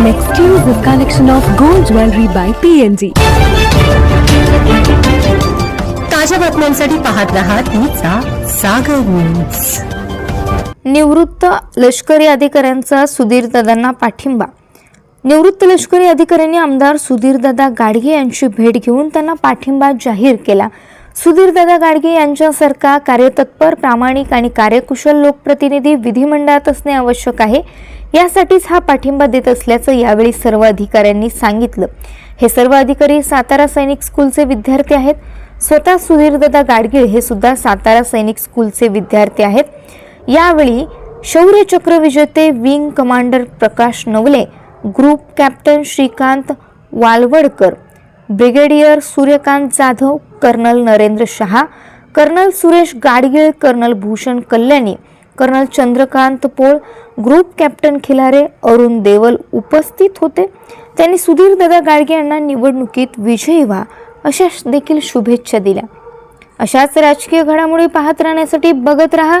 an exclusive collection of gold jewelry by PNG. ताज्या बातम्यांसाठी पाहत रहा तिचा सागर न्यूज. निवृत्त लष्करी अधिकाऱ्यांचा सुधीरदादांना पाठिंबा. निवृत्त लष्करी अधिकाऱ्यांनी आमदार सुधीरदादा गाडगे यांची भेट घेऊन त्यांना पाठिंबा जाहीर केला. सुधीरदादा गाडगे यांच्यासारखा कार्यतत्पर प्रामाणिक आणि कार्यकुशल लोकप्रतिनिधी विधिमंडळात असणे आवश्यक आहे. यासाठीच हा पाठिंबा देत असल्याचं यावेळी सर्व अधिकाऱ्यांनी सांगितलं. हे सर्व अधिकारी सातारा सैनिक स्कूलचे विद्यार्थी आहेत. स्वतः सुधीरदादा गाडगीळ हे सुद्धा सातारा सैनिक स्कूलचे विद्यार्थी आहेत. यावेळी शौर्य विजेते wing commander Prakash Navale group captain Shrikant Walwadkar brigadier Suryakant Jadhav colonel Narendra Shah colonel Suresh Gadgil colonel Bhushan Kalyani colonel Chandrakant Pol group captain Khilare Arun Deval उपस्थित होते. त्यांनी सुधीर दादा गाडगे यांना निवडणुकीत विजयी व्हा अशा देखील शुभेच्छा दिल्या. अशाच राजकीय घडामोडी पाहत राहण्यासाठी बघत रहा.